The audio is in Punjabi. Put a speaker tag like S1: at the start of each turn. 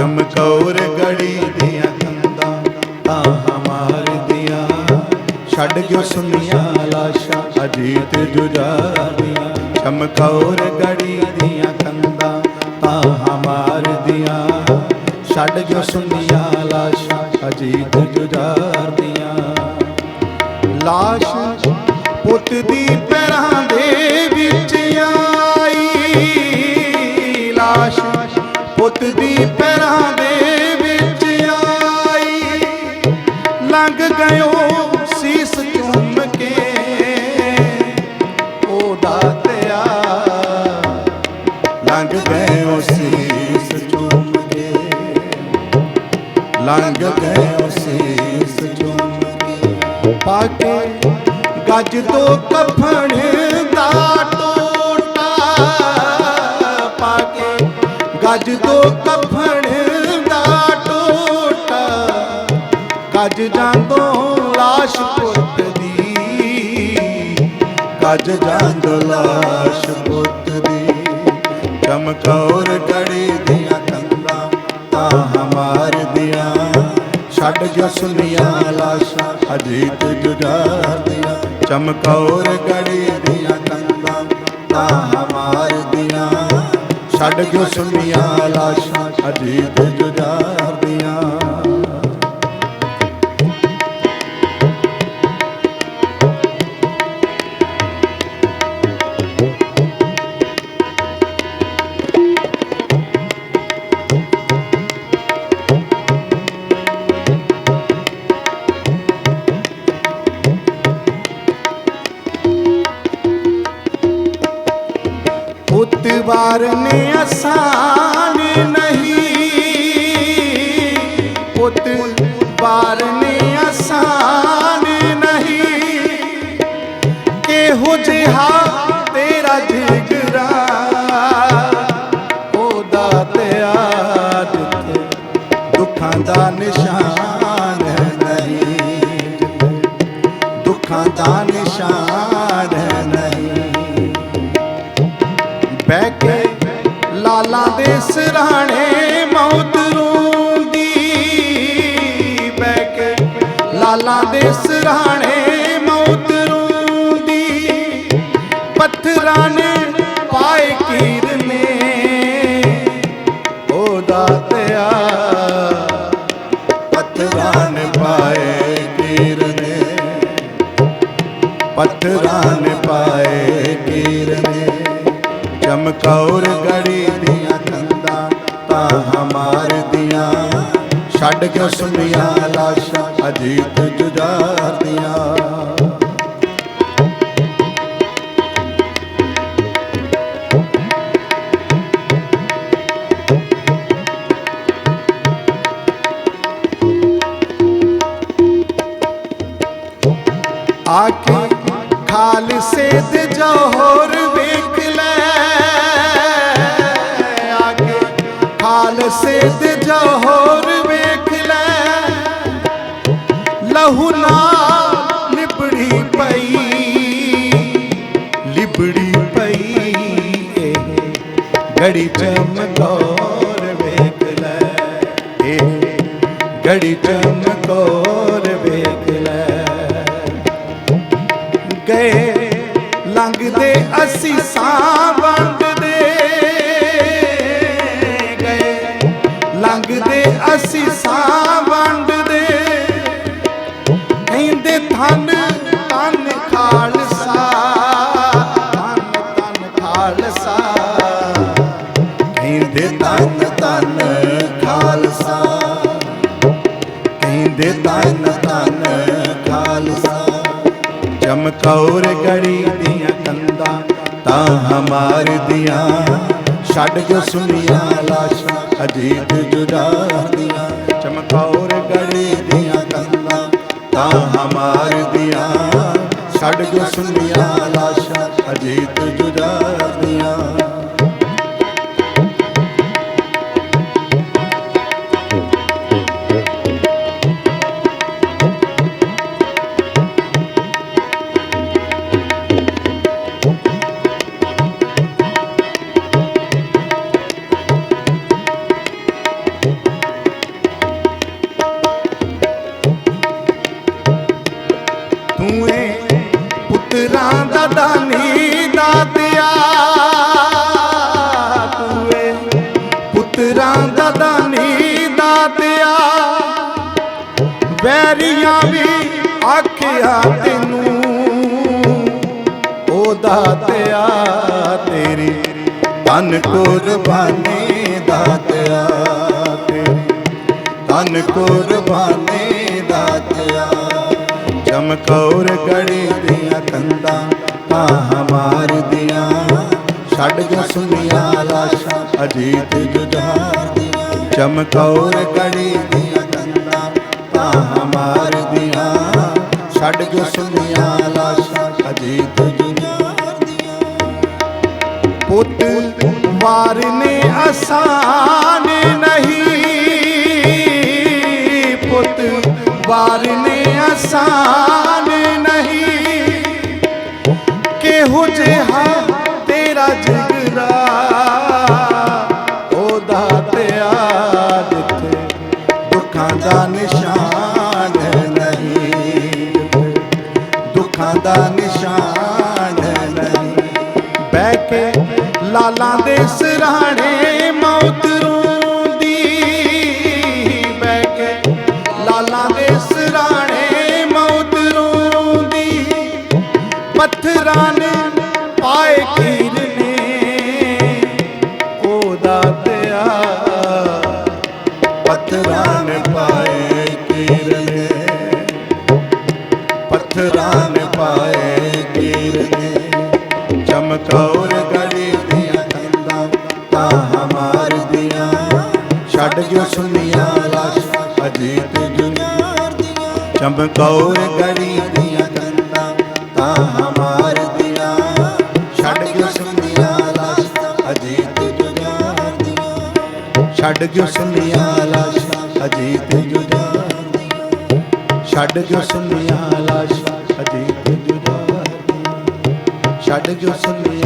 S1: ਚਮਕੌਰ ਗੜੀ ਦੀਆਂ ਕੰਧਾਂ ਤਾਂ ਹਮਾਰ ਦੀਆਂ। ਛੱਡ ਗਿਓ ਸੁਨੀਆਂ ਲਾਸ਼ਾਂ, ਅਜੀਤ ਜੁਝਾਰ ਚਮਕੌਰ ਗੜੀ ਦੀਆਂ ਕੰਧਾਂ ਤਾਂ ਹਮਾਰ ਦੀਆਂ। ਛੱਡ ਗਿਓ ਸੁਨੀਆਂ ਲਾਸ਼ਾਂ, ਅਜੀਤ ਜੁਝਾਰ ਲਾਸ਼ ਪੁੱਤ ਦੀ ਪੈਰਾਂ ਦੇ ਵਿੱਚ ਆਈ ਪੁੱਤ ਦੀ ਪੈਰਾਂ ਦੇ ਵਿੱਚ ਆਈ। ਲੰਘ ਗਇਓ ਸੀਸ ਚੁੰਮ ਕੇ। ਉਹ ਦਾਤਿਆ ਲੰਘ ਗਇਓ ਸੀਸ ਚੁੰਮ ਕੇ। ਲੰਘ ਗਇਓ ਸੀਸ ਚੁੰਮ ਕੇ। ਪਾ ਗੱਜ ਤੋਂ ਕਫਣ ਦਾ ਗੱਜ ਦੋ ਕਫਣ ਦਾ ਟੋਟਾ। ਗੱਜ ਜਾਂਦੋਂ ਲਾਸ਼ ਪੁੱਤ ਦੀ। ਗੱਜ ਜਾਂਦੋਂ ਲਾਸ਼ ਪੁੱਤ ਦੀ। ਚਮਕੌਰ ਗੜੀ ਦੀਆਂ ਕੰਧਾਂ ਤਾਂ ਹਮਾਰ ਦੀਆਂ ਛੱਡ ਜੋ ਲਾਸ਼ਾਂ, ਅਜੀਤ ਜੁਝਾਰ ਦੀਆਂ ਚਮਕੌਰ ਗੜੀ ਦੀਆਂ ਕੰਧਾਂ ਤਾਂ ਹਮਾਰ ਦੀਆਂ ਛੱਡ ਜੋ ਸੁਨੀਆਂ ਲਾਸ਼ਾਂ? ਅਜੀਤ ਜੁਝਾਰ ਪੁੱਤਵਾਰ ਆਸਾਨ ਨਹੀਂ। ਪੁੱਤਵਾਰ ਨੇ ਆਸਾਨ ਨਹੀਂ। ਇਹੋ ਜਿਹਾ ਤੇਰਾ ਜਿਗਰਾ ਉਹਦਾ ਦਾਤਿਆ ਜਿੱਥੇ ਦੁੱਖਾਂ ਦਾ ਨਿਸ਼ਾਨ ਨਹੀਂ। ਦੁੱਖਾਂ ਦਾ ਨਿਸ਼ਾਨ ਲਾਲਾਂ ਦੇ ਸਿਰਹਾਣੇ ਮੌਤ ਰੋਂਦੀ, ਬਹਿ ਕੇ ਲਾਲਾਂ ਦੇ ਸਿਰਹਾਣੇ ਮੌਤ ਰੋਂਦੀ, ਪੱਥਰਾਂ ਨੇ ਪਾਏ ਕੀਰਨੇ ਉਹ ਦਾਤਿਆ, ਪੱਥਰਾਂ ਨੇ ਪਾਏ ਕੀਰ ਨੇ, ਪੱਥਰਾਂ ਨੇ ਪਾਏ ਕੀਰਨੇ ਚਮਕੌਰ ਗੜੀ ਦੀਆਂ ਕੰਧਾਂ ਤਾਂ ਛੱਡ ਕੇ ਸੁਨੀਆਂ ਲਾਸ਼ਾਂ ਅਜੀਤ ਜੁਝਾਰ ਦੀਆਂ। ਆ ਕੇ ਖਾਲਸੇ ਦੇ ਜੋਹਰ ਖਾਲਸੇ ਦੇ ਵੇਖ ਲੈ। ਲਹੂ ਨਾਲ ਲਿਬੜੀ ਪਈ ਲਿਬੜੀ ਪਈ ਇਹ ਗੜੀ ਚਮਕੌਰ ਵੇਖ ਲੈ ਇਹ ਗੜੀ ਚਮਕੌਰ ਵੇਖ ਲੈ। ਗਏ ਲੰਘਦੇ ਅਸੀਂ ਸਾਂ ਕਹਿੰਦੇ ਧੰਨ ਧੰਨ ਖਾਲਸਾ। ਚਮਕੌਰ ਗੜੀ ਦੀਆਂ ਕੰਧਾਂ, ਤਾਂ ਹਮਾਰ ਦੀਆਂ। ਛੱਡ ਜੋ ਸੁਨੀਆਂ ਲਾਸ਼ਾਂ, ਅਜੀਤ ਜੁਝਾਰ ਦੀਆਂ। ਚਮਕੌਰ ਗੜੀ ਦੀਆਂ ਕੰਧਾਂ, ਤਾਂ ਹਮਾਰ ਦੀਆਂ। ਛੱਡ ਜੋ ਸੁਨੀਆਂ ਲਾਸ਼ਾਂ, ਅਜੀਤ ਜੁਝਾਰ ਦੀਆਂ।
S2: ਦਾ ਦਾਨੀ ਦਾਤਿਆ ਵੈਰੀਆਂ ਵੀ ਆਖਿਆ ਤੈਨੂੰ। ਉਹ ਦਾਤਿਆ ਤੇਰੀ।
S1: ਤਨ ਕੁਰਬਾਨੀ ਦਾਤਿਆ ਤੇਰੀ। ਤਨ ਕੁਰਬਾਨੀ ਦਾਤਿਆ ਚਮਕੌਰ ਗੜੀ ਦੀਆਂ ਕੰਧਾਂ ਤਾਂ ਮਾਰ ਦੀਆਂ ਛੱਡ ਜੋ ਸੁਨੀਆਂ ਲਾਸ਼ਾਂ। ਅਜੀਤ ਜੁਝਾਰ ਦੀਆਂ, ਚਮਕੌਰ ਗੜੀ ਦੀਆਂ ਕੰਧਾਂ ਤਾਂ ਮਾਰ ਦੀਆਂ ਛੱਡ ਜੋ ਸੁਨੀਆਂ ਲਾਸ਼ਾਂ, ਅਜੀਤ ਜੁਝਾਰ ਦੀਆਂ।
S2: ਪੁੱਤ ਵਾਰਨੇ ਆਸਾਨ ਨਹੀਂ। ਪੁੱਤ ਵਾਰਨੇ ਆਸਾਨ ਨਹੀਂ। ਕਿਹੋ ਜਿਹਾ ਲਾਲਾਂ ਦੇ ਸਿਰਹਾਣੇ ਮੌਤ ਰੋਂਦੀ। ਬਹਿ ਕੇ ਲਾਲਾਂ ਦੇ ਸਿਰਹਾਣੇ ਮੌਤ ਰੋਂਦੀ। ਪੱਥਰਾਂ ਨੇ ਪਾਏ ਕੀਰ ਨੇ ਉਹ ਦਾਤਿਆ
S1: ਪੱਥਰਾਂ ਨੇ ਪਾਏ ਕੀਰਨੇ ਪੱਥਰਾਂ ਨੇ ਪਾਏ ਕੀਰਨੇ ਚਮਕੌਰ ਗੜੀ ਜੋ ਸੁਨੀਆਂ ਲਾਸ਼ਾਂ ਅਜੀਤ ਜੁਨਾਰ ਦੀਆਂ। ਚਮਕੌਰ ਗੜੀ ਦੀਆਂ ਕੰਧਾਂ ਤਾਂ ਮਾਰ ਦੀਆਂ। ਛੱਡ ਜੋ ਸੁਨੀਆਂ ਲਾਸ਼ਾਂ ਅਜੀਤ ਜੁਨਾਰ ਦੀਆਂ। ਛੱਡ ਜੋ ਸੁਨੀਆਂ ਲਾਸ਼ਾਂ ਅਜੀਤ ਜੁਝਾਰ ਛੱਡ ਜੋ ਸੁਨੀਆਂ ਲਾਸ਼ਾਂ ਅਜੀਤ ਜੁਝਾਰ ਛੱਡ ਜੋ ਸੁਨੀਆਂ